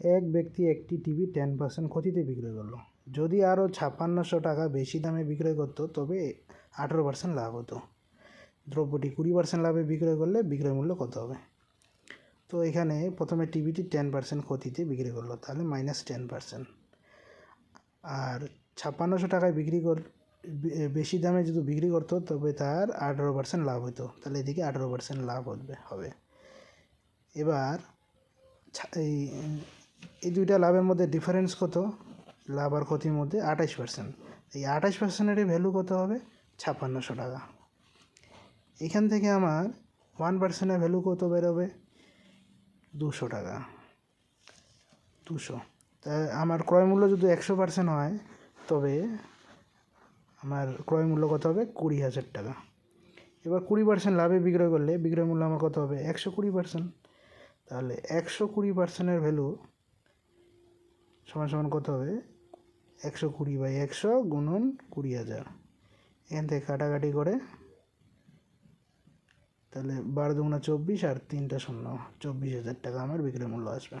এক ব্যক্তি একটি টিভি টেন পার্সেন্ট ক্ষতিতে বিক্রয় করল। যদি আরও ছাপ্পান্নশো টাকা বেশি দামে বিক্রয় করতো, তবে আঠেরো পার্সেন্ট লাভ হতো। দ্রব্যটি কুড়ি পার্সেন্ট লাভে বিক্রয় করলে বিক্রয় মূল্য কত হবে? তো এখানে প্রথমে টিভিটি টেন পার্সেন্ট ক্ষতিতে বিক্রি করল, তাহলে মাইনাস টেন পার্সেন্ট আর ছাপ্পান্নশো টাকায় বিক্রি কর বেশি দামে যদি বিক্রি করতো, তবে তার আঠেরো পার্সেন্ট লাভ হতো। তাহলে এদিকে আঠেরো পার্সেন্ট লাভ হবে হবে। এবার এই এই দুইটা লাভের মধ্যে ডিফারেন্স কত? লাভ আর ক্ষতির মধ্যে আঠাশ পার্সেন্ট এই আঠাশ পার্সেন্টের ভ্যালু কত হবে? ছাপ্পান্নশো টাকা। এখান থেকে আমার ওয়ান পার্সেন্টের ভ্যালু কত বেরোবে? দুশো টাকা। দুশো। তা আমার ক্রয় মূল্য যদি একশো পার্সেন্ট হয়, তবে আমার ক্রয় মূল্য কত হবে? কুড়ি হাজার টাকা। এবার কুড়ি পার্সেন্ট লাভে বিক্রয় করলে বিক্রয় মূল্য আমার কত হবে? একশো কুড়ি পার্সেন্ট তাহলে একশো কুড়ি পার্সেন্টের ভ্যালু সমান সমান কত হবে? একশো কুড়ি বাই একশো গুণন কুড়ি হাজার। এখান থেকে কাটাকাটি করে, তাহলে বারো দুগুণা চব্বিশ আর তিনটা শূন্য, চব্বিশ হাজার টাকা আমার বিক্রয় মূল্য আসবে।